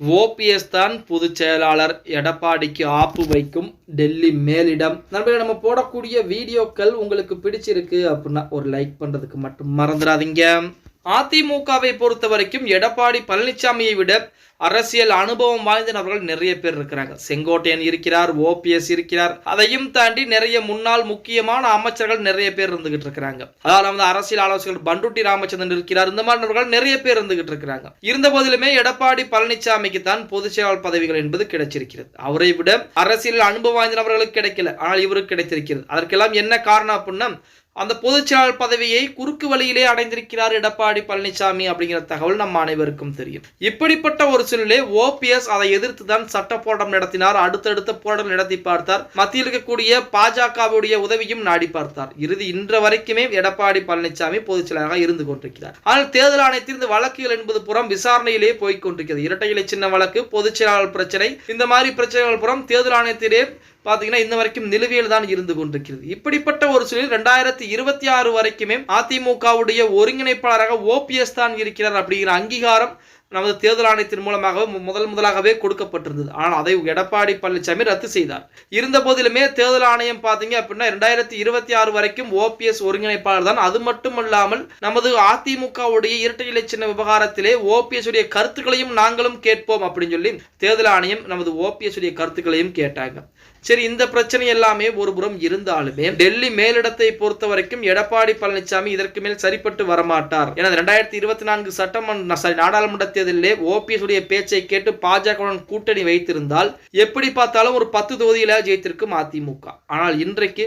OPS தான் பொதுச் செயலாளர் எடப்பாடிக்கு ஆப்பு வைக்கும் டெல்லி மேலிடம். நண்பர்கள் நம்ம போடக்கூடிய வீடியோக்கள் உங்களுக்கு பிடிச்சிருக்கு அப்படின்னா ஒரு லைக் பண்ணுறதுக்கு மட்டும் மறந்துடாதீங்க. அதிமுகவை பொறுத்த வரைக்கும் எடப்பாடி பழனிசாமியை விட அரசியல் அனுபவம் வாய்ந்த நபர்கள் நிறைய பேர் இருக்கிறாங்க. செங்கோட்டையன் இருக்கிறார் ஓபிஎஸ் இருக்கிறார். அதையும் தாண்டி நிறைய முன்னாள் முக்கியமான அமைச்சர்கள் நிறைய பேர் இருந்துகிட்டு இருக்கிறாங்க. அதாவது வந்து அரசியல் ஆலோசகர் பண்டுட்டி ராமச்சந்திரன் இருக்கிறார். இந்த மாதிரி நபர்கள் நிறைய பேர் இருந்துகிட்டு இருக்கிறாங்க. இருந்த போதிலுமே எடப்பாடி பழனிசாமிக்கு தான் பொதுச் செயலாளர் பதவிகள் என்பது கிடைச்சிருக்கிறது. அவரை விட அரசியல் அனுபவம் வாய்ந்த நபர்களுக்கு கிடைக்கல. ஆனால் இவருக்கு கிடைத்திருக்கிறது. அதற்கெல்லாம் என்ன காரணம் அப்படின்னா அந்த பொதுச்செயலாளர் பதவியை குறுக்கு வழியிலே அடைந்திருக்கிறார் எடப்பாடி பழனிசாமி அப்படிங்கிற தகவல் நம்ம அனைவருக்கும் தெரியும். இப்படிப்பட்ட ஒரு சூழ்நிலை ஓபிஎஸ் அதை எதிர்த்து தான் சட்ட போராட்டம் நடத்தினார். அடுத்தடுத்த போராட்டம் நடத்தி பார்த்தார். மத்தியில் இருக்கக்கூடிய பாஜகவுடைய உதவியும் நாடி பார்த்தார். இறுதி இன்று வரைக்குமே எடப்பாடி பழனிசாமி பொதுச்செயலாளராக இருந்து கொண்டிருக்கிறார். ஆனால் தேர்தல் ஆணையத்தில் இந்த வழக்குகள் என்பது புறம் விசாரணையிலே போய்க் கொண்டிருக்கிறது. இரட்டை இலை சின்ன வழக்கு பொதுச்செயலாளர் பிரச்சனை இந்த மாதிரி பிரச்சனைகள் புறம் தேர்தல் ஆணையத்திலே பார்த்தீங்கன்னா இந்த வரைக்கும் நிலுவையில் தான் இருந்து கொண்டிருக்கிறது. இப்படிப்பட்ட ஒரு சூழலில் ரெண்டாயிரத்தி இருபத்தி ஆறு வரைக்குமே அதிமுகவுடைய ஒருங்கிணைப்பாளராக ஓபிஎஸ் தான் இருக்கிறார் அப்படிங்கிற அங்கீகாரம் நமது தேர்தல் ஆணையத்தின் மூலமாகவே முதல் முதலாகவே கொடுக்கப்பட்டிருந்தது. ஆனால் அதை எடப்பாடி பழனிசாமி ரத்து செய்தார். இருந்த போதிலுமே தேர்தல் ஆணையம் பார்த்தீங்க அப்படின்னா ரெண்டாயிரத்தி இருபத்தி ஆறு வரைக்கும் ஓபிஎஸ் ஒருங்கிணைப்பாளர் தான். அது மட்டுமல்லாமல் நமது அதிமுகவுடைய இரட்டை இலை சின்ன விவகாரத்திலே ஓபிஎஸ் உடைய கருத்துக்களையும் நாங்களும் கேட்போம் அப்படின்னு சொல்லி தேர்தல் ஆணையம் நமது ஓபிஎஸ் உடைய கருத்துக்களையும் கேட்டாங்க. சரி இந்த பிரச்சனை எல்லாமே ஒரு புறம் இருந்தாலுமே டெல்லி மேலிடத்தை பொறுத்த வரைக்கும் எடப்பாடி பழனிசாமி இதற்கு மேல் சரிப்பட்டு வரமாட்டார். என ரெண்டாயிரத்தி இருபத்தி நான்கு சட்டமன்ற சாரி நாடாளுமன்ற தேர்தலிலே ஓபிஎஸ் உடைய பேச்சை கேட்டு பாஜகவுடன் கூட்டணி வைத்திருந்தால் எப்படி பார்த்தாலும் ஒரு பத்து தொகுதியில ஜெயித்திருக்கும் அதிமுக. ஆனால் இன்றைக்கு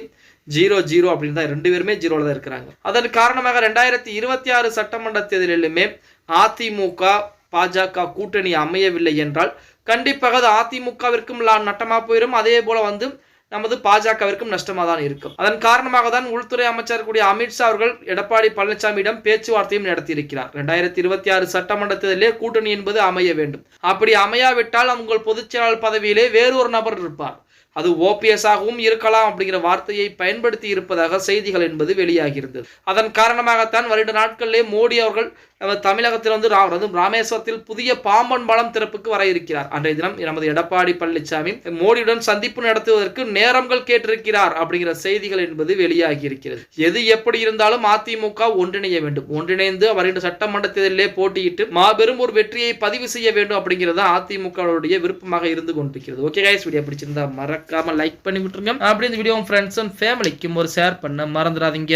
ஜீரோ ஜீரோ அப்படின்னு தான் ரெண்டு பேருமே ஜீரோல தான் இருக்கிறாங்க. அதன் காரணமாக ரெண்டாயிரத்தி இருபத்தி ஆறு சட்டமன்ற தேர்தலிலுமே அதிமுக பாஜக கூட்டணி அமையவில்லை என்றால் கண்டிப்பாக அது அதிமுகவிற்கும் நட்டமா போயிடும் அதே போல வந்து நமது பாஜகவிற்கும் நஷ்டமாக தான் இருக்கும். அதன் காரணமாக தான் உள்துறை அமைச்சர் கூடிய அமித்ஷா அவர்கள் எடப்பாடி பழனிசாமியிடம் பேச்சுவார்த்தையும் நடத்தியிருக்கிறார். இரண்டாயிரத்தி இருபத்தி ஆறு சட்டமன்ற தேர்தலிலே கூட்டணி என்பது அமைய வேண்டும். அப்படி அமையாவிட்டால் உங்கள் பொதுச் செயலாளர் பதவியிலே ஒரு நபர் இருப்பார். அது ஓபிஎஸ் ஆகவும் இருக்கலாம் அப்படிங்கிற வார்த்தையை பயன்படுத்தி இருப்பதாக செய்திகள் என்பது வெளியாகிறது அதன் காரணமாகத்தான் வருட நாட்களிலே மோடி அவர்கள் தமிழகத்தில் வந்து ரா வந்து ராமேஸ்வரத்தில் புதிய பாம்பன் பாலம் திறப்புக்கு வர இருக்கிறார். அன்றைய தினம் நமது எடப்பாடி பழனிசாமி மோடியுடன் சந்திப்பு நடத்துவதற்கு நேரங்கள் கேட்டிருக்கிறார் அப்படிங்கிற செய்திகள் என்பது வெளியாகி இருக்கிறது. எது எப்படி இருந்தாலும் அதிமுக ஒன்றிணைய வேண்டும். ஒன்றிணைந்து வருகின்ற சட்டமன்ற தேர்தலிலே போட்டியிட்டு மாபெரும் ஒரு வெற்றியை பதிவு செய்ய வேண்டும் அப்படிங்கிறது அதிமுகவுடைய விருப்பமாக இருந்து கொண்டிருக்கிறது. ஓகே கைஸ் வீடியோ பிடிச்சிருந்தா மறக்காம லைக் பண்ணி விட்டுருங்க. அப்படி இந்த வீடியோ ஃப்ரெண்ட்ஸ் அண்ட் ஃபேமிலிக்கும் ஒரு ஷேர் பண்ண மறந்துடாதீங்க.